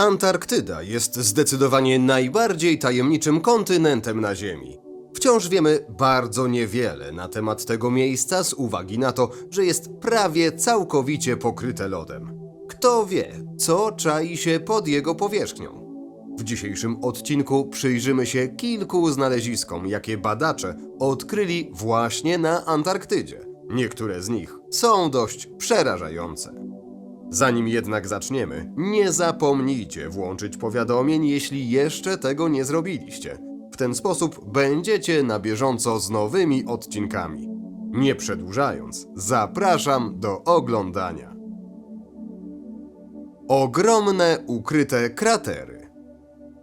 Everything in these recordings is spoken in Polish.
Antarktyda jest zdecydowanie najbardziej tajemniczym kontynentem na Ziemi. Wciąż wiemy bardzo niewiele na temat tego miejsca z uwagi na to, że jest prawie całkowicie pokryte lodem. Kto wie, co czai się pod jego powierzchnią? W dzisiejszym odcinku przyjrzymy się kilku znaleziskom, jakie badacze odkryli właśnie na Antarktydzie. Niektóre z nich są dość przerażające. Zanim jednak zaczniemy, nie zapomnijcie włączyć powiadomień, jeśli jeszcze tego nie zrobiliście. W ten sposób będziecie na bieżąco z nowymi odcinkami. Nie przedłużając, zapraszam do oglądania. Ogromne ukryte kratery.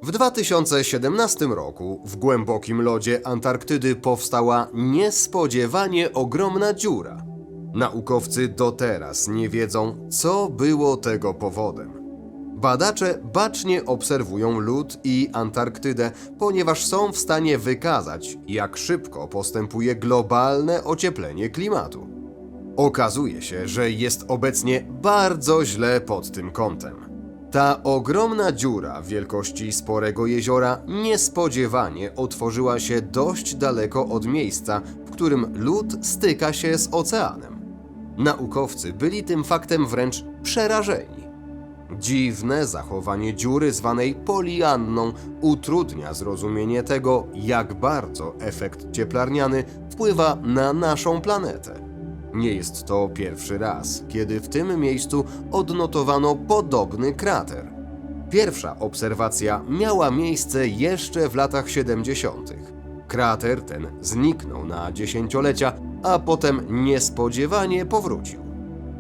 W 2017 roku w głębokim lodzie Antarktydy powstała niespodziewanie ogromna dziura. Naukowcy do teraz nie wiedzą, co było tego powodem. Badacze bacznie obserwują lód i Antarktydę, ponieważ są w stanie wykazać, jak szybko postępuje globalne ocieplenie klimatu. Okazuje się, że jest obecnie bardzo źle pod tym kątem. Ta ogromna dziura wielkości sporego jeziora niespodziewanie otworzyła się dość daleko od miejsca, w którym lód styka się z oceanem. Naukowcy byli tym faktem wręcz przerażeni. Dziwne zachowanie dziury zwanej polianną utrudnia zrozumienie tego, jak bardzo efekt cieplarniany wpływa na naszą planetę. Nie jest to pierwszy raz, kiedy w tym miejscu odnotowano podobny krater. Pierwsza obserwacja miała miejsce jeszcze w latach 70. Krater ten zniknął na dziesięciolecia, a potem niespodziewanie powrócił.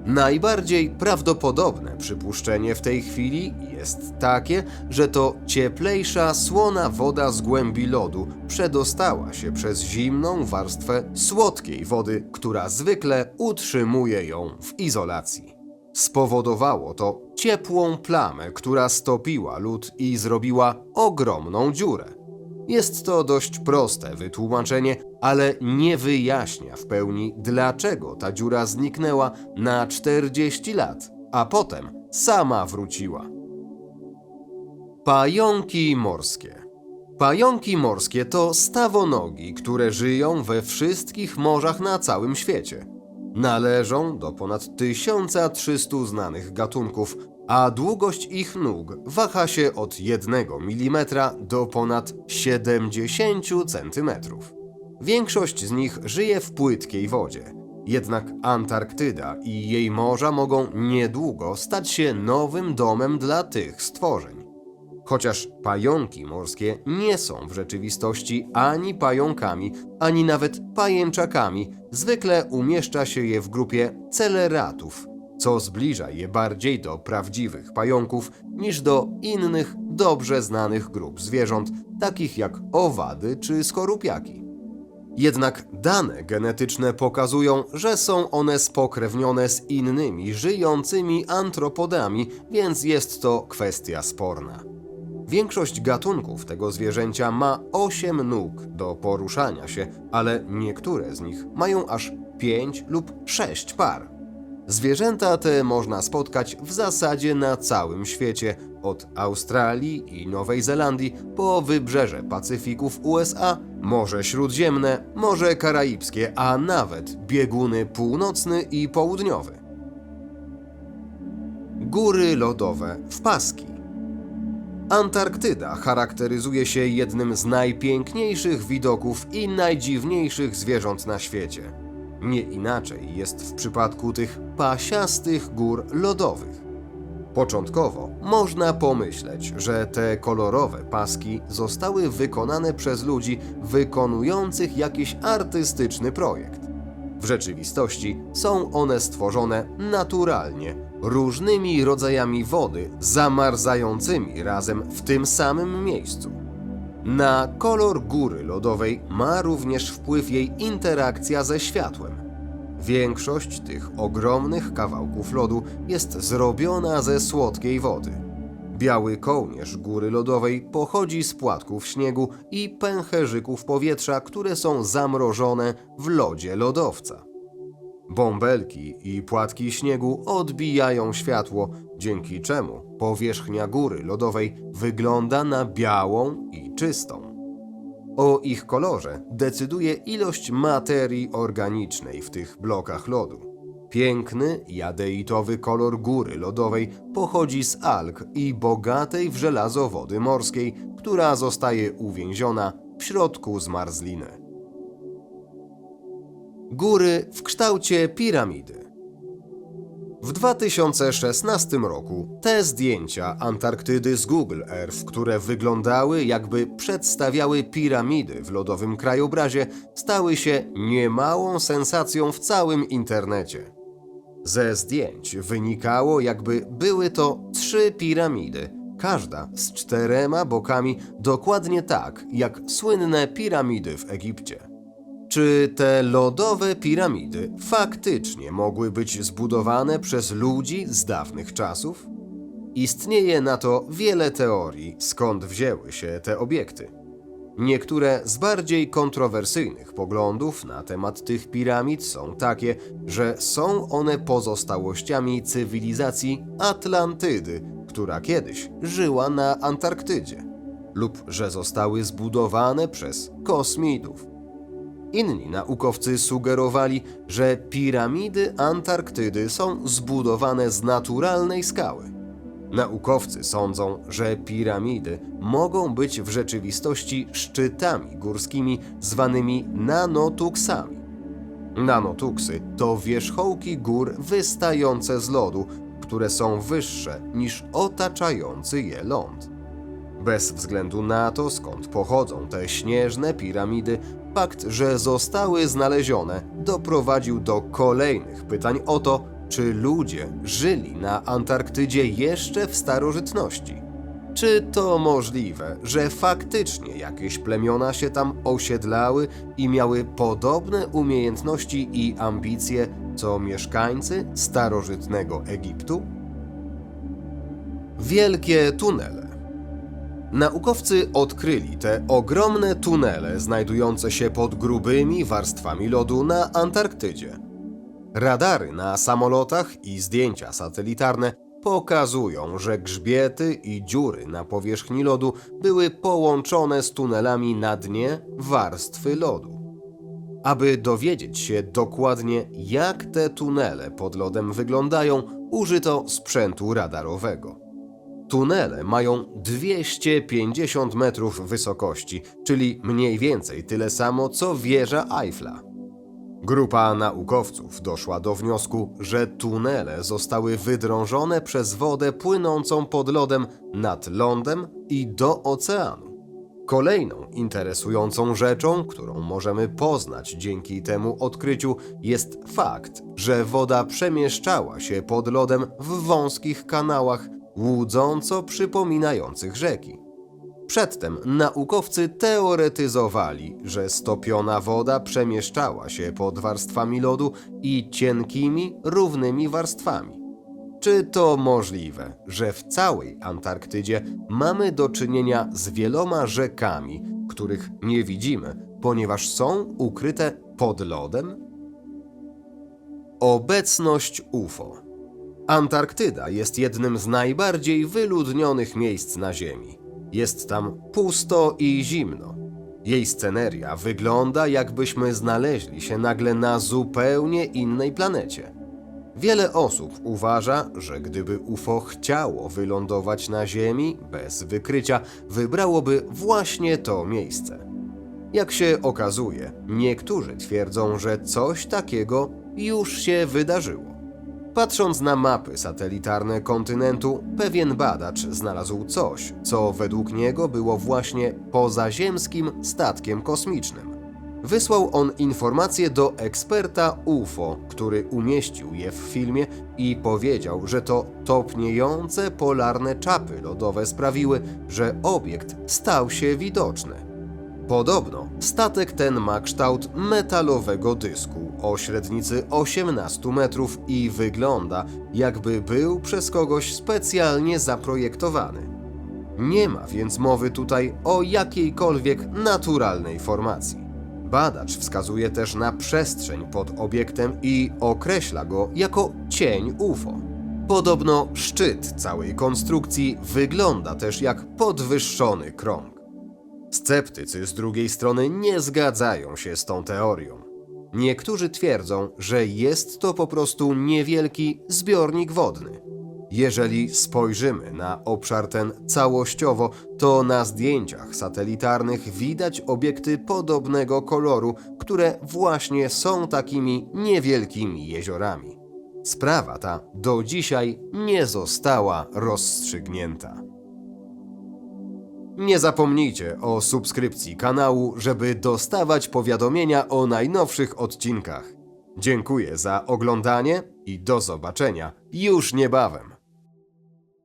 Najbardziej prawdopodobne przypuszczenie w tej chwili jest takie, że to cieplejsza, słona woda z głębi lodu przedostała się przez zimną warstwę słodkiej wody, która zwykle utrzymuje ją w izolacji. Spowodowało to ciepłą plamę, która stopiła lód i zrobiła ogromną dziurę. Jest to dość proste wytłumaczenie, ale nie wyjaśnia w pełni, dlaczego ta dziura zniknęła na 40 lat, a potem sama wróciła. Pająki morskie. Pająki morskie to stawonogi, które żyją we wszystkich morzach na całym świecie. Należą do ponad 1300 znanych gatunków, a długość ich nóg waha się od 1 mm do ponad 70 cm. Większość z nich żyje w płytkiej wodzie. Jednak Antarktyda i jej morza mogą niedługo stać się nowym domem dla tych stworzeń. Chociaż pająki morskie nie są w rzeczywistości ani pająkami, ani nawet pajęczakami, zwykle umieszcza się je w grupie celeratów, co zbliża je bardziej do prawdziwych pająków niż do innych dobrze znanych grup zwierząt, takich jak owady czy skorupiaki. Jednak dane genetyczne pokazują, że są one spokrewnione z innymi żyjącymi antropodami, więc jest to kwestia sporna. Większość gatunków tego zwierzęcia ma 8 nóg do poruszania się, ale niektóre z nich mają aż 5 lub 6 par. Zwierzęta te można spotkać w zasadzie na całym świecie, od Australii i Nowej Zelandii po wybrzeże Pacyfiku w USA, Morze Śródziemne, Morze Karaibskie, a nawet bieguny północny i południowy. Góry lodowe w Paski. Antarktyda charakteryzuje się jednym z najpiękniejszych widoków i najdziwniejszych zwierząt na świecie. Nie inaczej jest w przypadku tych pasiastych gór lodowych. Początkowo można pomyśleć, że te kolorowe paski zostały wykonane przez ludzi wykonujących jakiś artystyczny projekt. W rzeczywistości są one stworzone naturalnie, różnymi rodzajami wody zamarzającymi razem w tym samym miejscu. Na kolor góry lodowej ma również wpływ jej interakcja ze światłem. Większość tych ogromnych kawałków lodu jest zrobiona ze słodkiej wody. Biały kołnierz góry lodowej pochodzi z płatków śniegu i pęcherzyków powietrza, które są zamrożone w lodzie lodowca. Bąbelki i płatki śniegu odbijają światło, dzięki czemu powierzchnia góry lodowej wygląda na białą i czystą. O ich kolorze decyduje ilość materii organicznej w tych blokach lodu. Piękny, jadeitowy kolor góry lodowej pochodzi z alg i bogatej w żelazo wody morskiej, która zostaje uwięziona w środku zmarzliny. Góry w kształcie piramidy. W 2016 roku te zdjęcia Antarktydy z Google Earth, które wyglądały jakby przedstawiały piramidy w lodowym krajobrazie, stały się niemałą sensacją w całym internecie. Ze zdjęć wynikało, jakby były to trzy piramidy, każda z czterema bokami, dokładnie tak jak słynne piramidy w Egipcie. Czy te lodowe piramidy faktycznie mogły być zbudowane przez ludzi z dawnych czasów? Istnieje na to wiele teorii, skąd wzięły się te obiekty. Niektóre z bardziej kontrowersyjnych poglądów na temat tych piramid są takie, że są one pozostałościami cywilizacji Atlantydy, która kiedyś żyła na Antarktydzie, lub że zostały zbudowane przez kosmitów. Inni naukowcy sugerowali, że piramidy Antarktydy są zbudowane z naturalnej skały. Naukowcy sądzą, że piramidy mogą być w rzeczywistości szczytami górskimi zwanymi nanotuksami. Nanotuksy to wierzchołki gór wystające z lodu, które są wyższe niż otaczający je ląd. Bez względu na to, skąd pochodzą te śnieżne piramidy, fakt, że zostały znalezione, doprowadził do kolejnych pytań o to, czy ludzie żyli na Antarktydzie jeszcze w starożytności. Czy to możliwe, że faktycznie jakieś plemiona się tam osiedlały i miały podobne umiejętności i ambicje co mieszkańcy starożytnego Egiptu? Wielkie tunele. Naukowcy odkryli te ogromne tunele znajdujące się pod grubymi warstwami lodu na Antarktydzie. Radary na samolotach i zdjęcia satelitarne pokazują, że grzbiety i dziury na powierzchni lodu były połączone z tunelami na dnie warstwy lodu. Aby dowiedzieć się dokładnie, jak te tunele pod lodem wyglądają, użyto sprzętu radarowego. Tunele mają 250 metrów wysokości, czyli mniej więcej tyle samo co wieża Eiffla. Grupa naukowców doszła do wniosku, że tunele zostały wydrążone przez wodę płynącą pod lodem nad lądem i do oceanu. Kolejną interesującą rzeczą, którą możemy poznać dzięki temu odkryciu, jest fakt, że woda przemieszczała się pod lodem w wąskich kanałach, łudząco przypominających rzeki. Przedtem naukowcy teoretyzowali, że stopiona woda przemieszczała się pod warstwami lodu i cienkimi, równymi warstwami. Czy to możliwe, że w całej Antarktydzie mamy do czynienia z wieloma rzekami, których nie widzimy, ponieważ są ukryte pod lodem? Obecność UFO. Antarktyda jest jednym z najbardziej wyludnionych miejsc na Ziemi. Jest tam pusto i zimno. Jej sceneria wygląda, jakbyśmy znaleźli się nagle na zupełnie innej planecie. Wiele osób uważa, że gdyby UFO chciało wylądować na Ziemi bez wykrycia, wybrałoby właśnie to miejsce. Jak się okazuje, niektórzy twierdzą, że coś takiego już się wydarzyło. Patrząc na mapy satelitarne kontynentu, pewien badacz znalazł coś, co według niego było właśnie pozaziemskim statkiem kosmicznym. Wysłał on informacje do eksperta UFO, który umieścił je w filmie i powiedział, że to topniejące polarne czapy lodowe sprawiły, że obiekt stał się widoczny. Podobno statek ten ma kształt metalowego dysku o średnicy 18 metrów i wygląda, jakby był przez kogoś specjalnie zaprojektowany. Nie ma więc mowy tutaj o jakiejkolwiek naturalnej formacji. Badacz wskazuje też na przestrzeń pod obiektem i określa go jako cień UFO. Podobno szczyt całej konstrukcji wygląda też jak podwyższony krąg. Sceptycy z drugiej strony nie zgadzają się z tą teorią. Niektórzy twierdzą, że jest to po prostu niewielki zbiornik wodny. Jeżeli spojrzymy na obszar ten całościowo, to na zdjęciach satelitarnych widać obiekty podobnego koloru, które właśnie są takimi niewielkimi jeziorami. Sprawa ta do dzisiaj nie została rozstrzygnięta. Nie zapomnijcie o subskrypcji kanału, żeby dostawać powiadomienia o najnowszych odcinkach. Dziękuję za oglądanie i do zobaczenia już niebawem.